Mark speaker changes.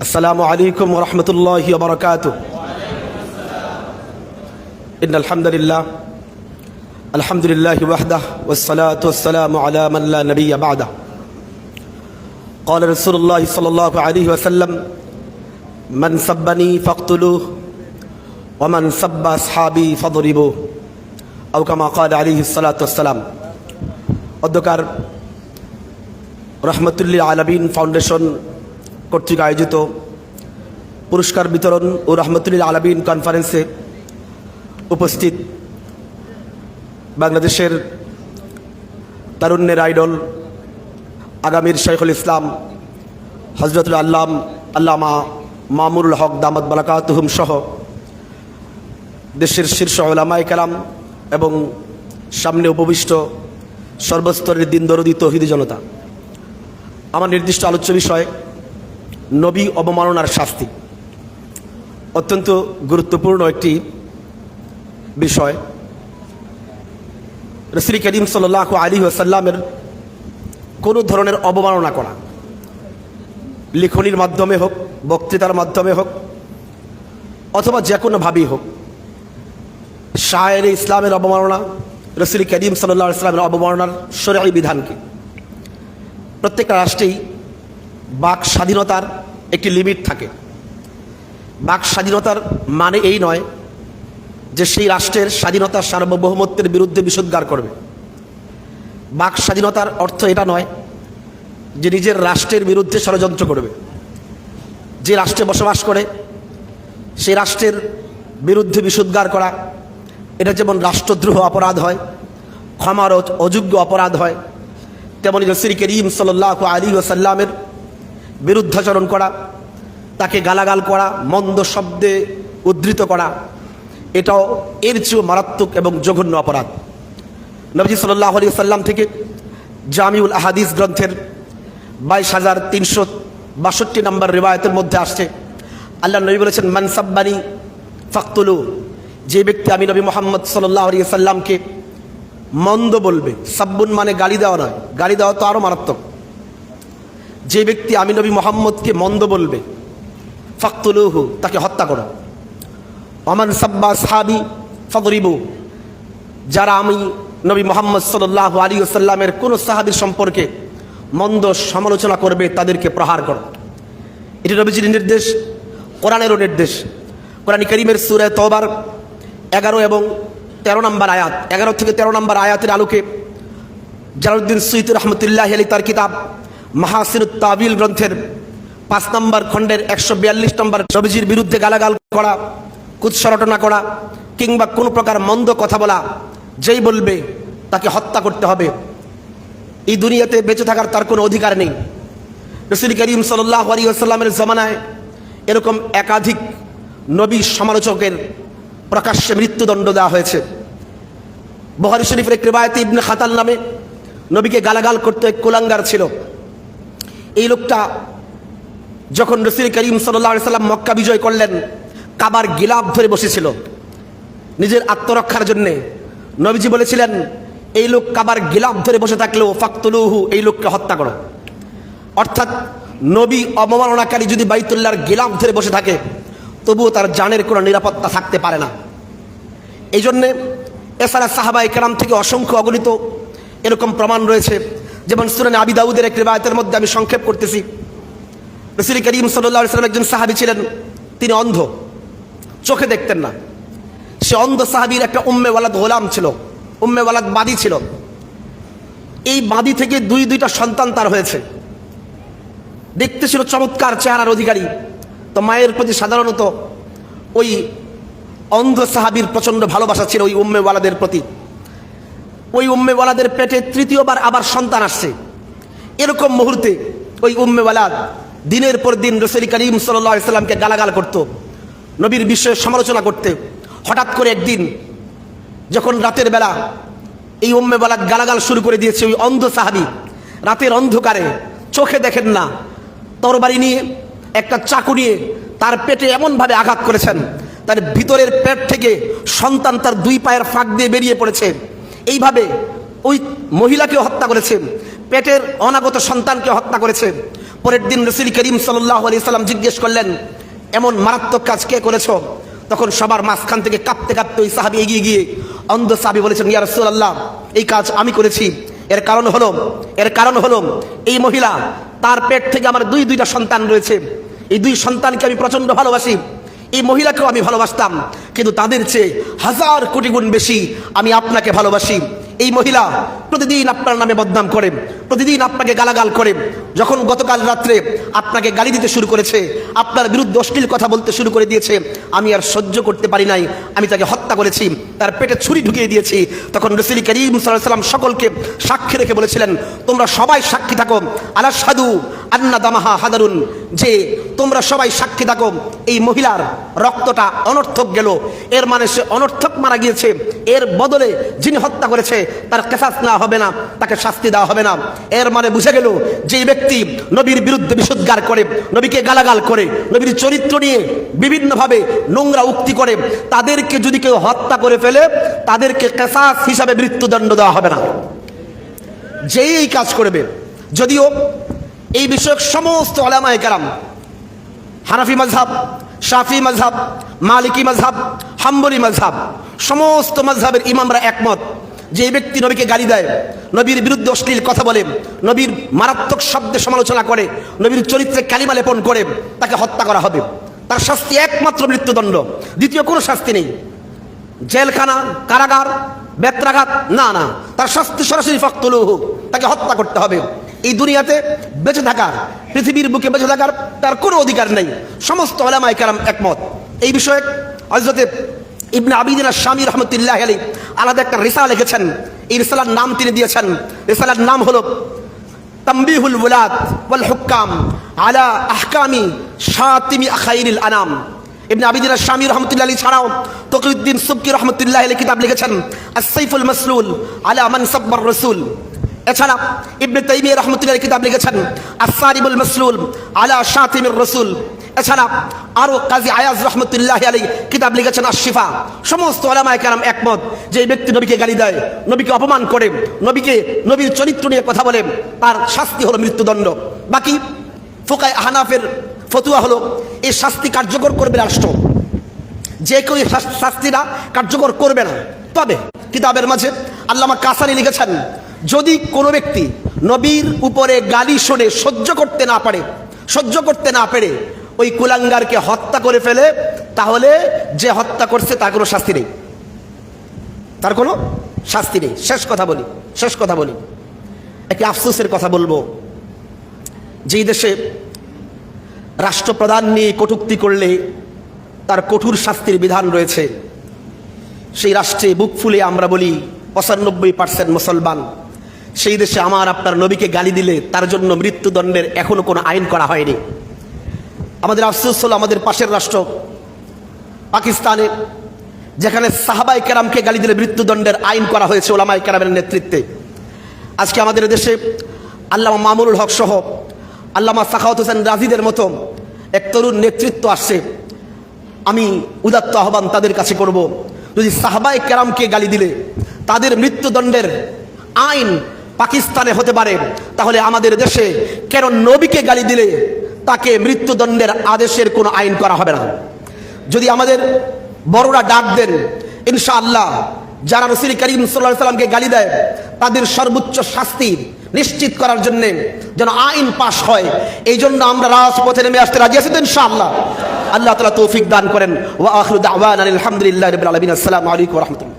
Speaker 1: السلام عليكم ورحمة الله وبركاته إن الحمد لله الحمد لله وحده والصلاة والسلام على من لا نبي بعده قال رسول الله صلى الله عليه وسلم من سبني فاقتلوه ومن سب أصحابي فاضربوه أو كما قال عليه الصلاة والسلام অধ্যকার রহমতুল্লাহ আলমিন ফাউন্ডেশন কর্তৃক আয়োজিত পুরস্কার বিতরণ ও রহমতুল্লাহ আলমিন কনফারেন্সে উপস্থিত বাংলাদেশের তারুণ্যের আইডল আগামীর শেখুল ইসলাম হজরতুল আল্লাম, আল্লামা মামুরুল হক দামদ বালাকাতুহুম সহ দেশের শীর্ষ ওলামাই কালাম এবং সামনে উপবিষ্ট সর্বস্তরের দিন দরদি তহিদি জনতা। আমার নির্দিষ্ট আলোচ্য বিষয় নবী অবমাননার শাস্তি। অত্যন্ত গুরুত্বপূর্ণ একটি বিষয়। রসুল করিম সাল্লাহ আলী আসাল্লামের কোনো ধরনের অবমাননা করা, লিখনির মাধ্যমে হোক, বক্তৃতার মাধ্যমে হোক, অথবা যে কোনোভাবেই হোক, শায়ের ইসলামের অবমাননা, রসুল করিম সাল্লাহ ইসলামের অবমাননার সরাই বিধানকে প্রত্যেকটা রাষ্ট্রেই বাক স্বাধীনতার একটি লিমিট থাকে। বাক স্বাধীনতার মানে এই নয় যে সেই রাষ্ট্রের স্বাধীনতার সার্বভৌমত্বের বিরুদ্ধে বিষোদ্গার করবে। বাক স্বাধীনতার অর্থ এটা নয় যে নিজের রাষ্ট্রের বিরুদ্ধে ষড়যন্ত্র করবে। যে রাষ্ট্রে বসবাস করে, সেই রাষ্ট্রের বিরুদ্ধে বিষোদ্গার করা, এটা যেমন রাষ্ট্রদ্রোহ অপরাধ হয়, ক্ষমার অযোগ্য অপরাধ হয়, তেমনি রসির করিম সাল্লাহ আলী ওসাল্লামের বিরুদ্ধাচরণ করা, তাকে গালাগাল করা, মন্দ শব্দে উদ্ধৃত করা, এটাও এর চেয়েও মারাত্মক এবং জঘন্য অপরাধ। নবজি সাল্লাহ আলী সাল্লাম থেকে জামিউল আহাদিস গ্রন্থের বাইশ হাজার তিনশো বাষট্টি নম্বর রেবায়তের মধ্যে আসছে। আল্লাহ নবী বলেছেন মানসাব্বানি ফাকতুলু যে ব্যক্তি আমি নবী মোহাম্মদ সাল্লাহ আলী সাল্লামকে মন্দ বলবে, সাব্বুন মানে গালি দেওয়া নয়। গালি দেওয়া তো আরও মারাত্মক। যে ব্যক্তি আমি নবী মোহাম্মদকে মন্দ বলবে, ফাকতুলুহু, তাকে হত্যা করো। অমান সাব্বা সাহাবি ফদরিবু, যারা আমি নবী মোহাম্মদ সাল্লাহ আলী আসাল্লামের কোনো সাহাবির সম্পর্কে মন্দ সমালোচনা করবে, তাদেরকে প্রহার করো। এটি নবীজির নির্দেশ, কোরআনেরও নির্দেশ। কোরআন করিমের সুরে তবার এগারো এবং তেরো নম্বর আয়াত, এগারো থেকে তেরো নম্বর আয়াতের আলোকে জালালুদ্দিন সৈয়দ রহমতুল্লাহ আলী তার কিতাব মাহাসির তাবিল গ্রন্থের পাঁচ নম্বর খণ্ডের একশো বিয়াল্লিশ নম্বর নবীজির বিরুদ্ধে গালাগাল করা, কুৎসরটনা করা, কিংবা কোনো প্রকার মন্দ কথা বলা, যেই বলবে তাকে হত্যা করতে হবে। এই দুনিয়াতে বেঁচে থাকার তার কোনো অধিকার নেই। রসুল করিম সাল্লাহ আলী আসাল্লামের জমানায় এরকম একাধিক নবী সমালোচকের প্রকাশ্যে মৃত্যুদণ্ড দেওয়া হয়েছে। বহারি শরীফের এক রেবায়তে ইবনে খাতাল নামে নবীকে গালাগাল করতে কোলাঙ্গার ছিল। এই লোকটা যখন রসুল করিম সাল্লাহ সাল্লাম মক্কা বিজয় করলেন, কাবার গিলাপ ধরে বসেছিল নিজের আত্মরক্ষার জন্যে। নবীজি বলেছিলেন, এই লোক কাবার গিলাপ ধরে বসে থাকলেও ফাকতুলুহু, এই লোককে হত্যা করো। অর্থাৎ নবী অবমাননাকারী যদি বাইতুল্লার গিলাপ ধরে বসে থাকে, তবুও তার জানের কোনো নিরাপত্তা থাকতে পারে না। এই জন্যে এছাড়া সাহাবা একরাম থেকে অসংখ্য অগণিত এরকম প্রমাণ রয়েছে। যেমন সুরান আবি দাউদের এক রেবায়তের মধ্যে আমি সংক্ষেপ করতেছি। রসুল করিম সাল্লাহ সাল্লাম একজন সাহাবি ছিলেন, তিনি অন্ধ, চোখে দেখতেন না। সে অন্ধ সাহাবির একটা উম্মে ওয়ালাদ গোলাম ছিল, উম্মে ওয়ালাদ বাদী ছিল। এই বাদী থেকে দুই, দুইটা সন্তান তার হয়েছে। দেখতে ছিল চমৎকার চেহারার অধিকারী, তো মায়ের প্রতি সাধারণত ওই অন্ধ সাহাবির প্রচণ্ড ভালোবাসা ছিল ওই উম্মে ওয়ালাদের প্রতি। ওই উম্মে ওয়ালাদের পেটে তৃতীয়বার আবার সন্তান আসছে। এরকম মুহূর্তে ওই উম্মে ওয়ালাদ দিনের পর দিন রসুল করিম সাল্লাহ সাল্লামকে গালাগাল করত, নবীর বিষয়ে সমালোচনা করতে। হঠাৎ করে একদিন যখন রাতের বেলা এই উম্মে ওয়ালাদ গালাগাল শুরু করে দিয়েছে ওই অন্ধ সাহাবি, রাতের অন্ধকারে চোখে দেখেন না, তরবারি নিয়ে একটা চাকু নিয়ে তার পেটে এমনভাবে আঘাত করেছেন, তার ভিতরের পেট থেকে সন্তান তার দুই পায়ের ফাঁক দিয়ে বেরিয়ে পড়েছে। এইভাবে ওই মহিলাকে হত্যা করেছে, পেটের অনাগত সন্তানকে হত্যা করেছে। পরের দিন রসুল করিম সাল্লাহ আলি সাল্লাম জিজ্ঞেস করলেন, এমন মারাত্মক কাজ কে করেছ? তখন সবার মাঝখান থেকে কাঁপতে কাঁপতে ওই সাহাবি এগিয়ে গিয়ে অন্ধ সাহাবি বলেছেন, ইয়া রসুল আল্লাহ এই কাজ আমি করেছি। এর কারণ হলো, এর কারণ হলো, এই মহিলা তার পেট থেকে আমার দুই দুইটা সন্তান রয়েছে। এই দুই সন্তানকে আমি প্রচণ্ড ভালোবাসি। এই মহিলাকেও আমি ভালোবাসতাম, কিন্তু তাদের চেয়ে হাজার কোটি গুণ বেশি আমি আপনাকে ভালোবাসি। এই মহিলা প্রতিদিন আপনার নামে বদনাম করে, প্রতিদিন আপনাকে গালাগাল করে। যখন গতকাল রাত্রে আপনাকে গালি দিতে শুরু করেছে, আপনার বিরুদ্ধে অশ্লীল কথা বলতে শুরু করে দিয়েছে, আমি আর সহ্য করতে পারি নাই, আমি তাকে হত্যা করেছি, তার পেটে ছুরি ঢুকিয়ে দিয়েছি। তখন রসুল করিম সাল্লাম সকলকে সাক্ষী রেখে বলেছিলেন, তোমরা সবাই সাক্ষী থাকো আলা সাধু আন্না দামাহা হাদারুন। যে, তোমরা সবাই সাক্ষী থাকো, এই মহিলার রক্তটা অনর্থক গেল। এর মানে সে অনর্থক মারা গিয়েছে। এর বদলে যিনি হত্যা করেছে, তার কেসাস নেওয়া হবে না, তাকে শাস্তি দেওয়া হবে না। এর মানে বুঝে গেল যে ব্যক্তি নবীর বিরুদ্ধে বিশুদ্ধার করে, নবীকে গালাগাল করে, নবীর চরিত্র নিয়ে বিভিন্নভাবে নোংরা উক্তি করে, তাদেরকে যদি কেউ হত্যা করে ফেলে, তাদেরকে কেসাস হিসাবে মৃত্যুদণ্ড দেওয়া হবে না। যেই এই কাজ করবে, যদিও এই বিষয়ক সমস্ত আলামায় কারাম, হানাফি মজহাব শাফি মজহাব মালিকি মজহাব হাম্বলি মজহাব সমস্ত মজহাবের ইমামরা একমত। যে ব্যক্তি নবীকে গালি দেয়, নবীর বিরুদ্ধে অশ্লীল কথা বলে, নবীর মারাত্মক শব্দে সমালোচনা করে, নবীর চরিত্রে কালিমা লেপন করে তাকে হত্যা করা হবে। তার শাস্তি একমাত্র মৃত্যুদণ্ড। দ্বিতীয় কোনো শাস্তি নেই। জেলখানা, কারাগার, বেত্রাঘাত, না না। তার শাস্তি সরাসরি ফক্তলুহু তাকে হত্যা করতে হবে। এই দুনিয়াতে বেঁচে থাকার, পৃথিবীর বুকে বেঁচে থাকার তার কোনো অধিকার নেই। সমস্ত কারাম একমত। এই বিষয়ে হজরতে ইবনে আবিদিনা স্বামী রহমতুল্লাহ আলী আলাদা একটা রিসা লিখেছেন। এই রিসালার নাম তিনি দিয়েছেন। রিসালার নাম হলো তাম্বিহুল উলাদ ওয়াল হুক্কাম আলা আহকামি শাতিমি আখাইরিল আনাম। ইবনে আবিদিন শামী রহমতুল্লাহ আলী ছাড়াও তকিউদ্দিন সুবকি রহমতুল্লাহ আলী কিতাব লিখেছেন আসাইফুল মাসলুল আলা মান সাব্বার রসুল। এছাড়া ইবনে তাইমিয়া রহমতুল্লাহ কিতাব লিখেছেন আসারিবুল মাসলুল আলা শাতিমির রসুল। এছাড়া আরও কাজী আয়াজ রহমতুল্লাহ আলী কিতাব লিখেছেন আশিফা সমস্ত আলামায় কালাম একমত যে ব্যক্তি নবীকে গালি দেয়, নবীকে অপমান করে, নবীকে নবীর চরিত্র নিয়ে কথা বলে, তার শাস্তি হলো মৃত্যুদণ্ড। বাকি ফোকায় আহনাফের ফতুয়া হলো এই শাস্তি কার্যকর করবে রাষ্ট্র। যে কেউ এই শাস- শাস্তিটা কার্যকর করবে না। তবে কিতাবের মাঝে আল্লামা কাসানি লিখেছেন, যদি কোনো ব্যক্তি নবীর উপরে গালি শোনে, সহ্য করতে না পারে, সহ্য করতে না পেরে ওই কুলাঙ্গারকে হত্যা করে ফেলে, তাহলে যে হত্যা করছে তার কোনো শাস্তি নেই। তার কোনো শাস্তি নেই। শেষ কথা বলি, শেষ কথা বলি। একটি আফসোসের কথা বলব। যেই দেশে রাষ্ট্রপ্রধান নিয়ে কটূক্তি করলে তার কঠোর শাস্তির বিধান রয়েছে, সেই রাষ্ট্রে বুক ফুলে আমরা বলি পঁচানব্বই পার্সেন্ট মুসলমান। সেই দেশে আমার আপনার নবীকে গালি দিলে তার জন্য মৃত্যুদণ্ডের এখনও কোনো আইন করা হয়নি। আমাদের আফসোস হলো আমাদের পাশের রাষ্ট্র, পাকিস্তানে, যেখানে সাহাবাই কেরামকে গালি দিলে মৃত্যুদণ্ডের আইন করা হয়েছে ওলামাই কেরামের নেতৃত্বে। আজকে আমাদের দেশে আল্লামা মামুনুল হক সহ আল্লামা সাখাওয়াত হোসেন রাজিদের মতো এক তরুণ নেতৃত্ব আসছে। আমি উদাত্ত আহ্বান তাদের কাছে করব, যদি সাহাবাই কেরামকে গালি দিলে তাদের মৃত্যুদণ্ডের আইন পাকিস্তানে হতে পারে, তাহলে আমাদের দেশে কেন নবীকে গালি দিলে তাকে মৃত্যুদণ্ডের আদেশের কোনো আইন করা হবে না। যদি আমাদের বড়রা ডাক দেন, ইনশাআল্লাহ যারা রসুল করিম সাল্লাহ সাল্লামকে গালি দেয়, তাদের সর্বোচ্চ শাস্তি নিশ্চিত করার জন্য যেন আইন পাশ হয়। এই জন্য আমরা রাজপথে নেমে আসতে রাজি আছি তো ইনশাআল্লাহ। আল্লাহ তালা তৌফিক দান করেন। ওয়া আখরু দাওয়ান আলহামদুলিল্লাহ রবিল আলমিন। আসসালামু আলাইকুম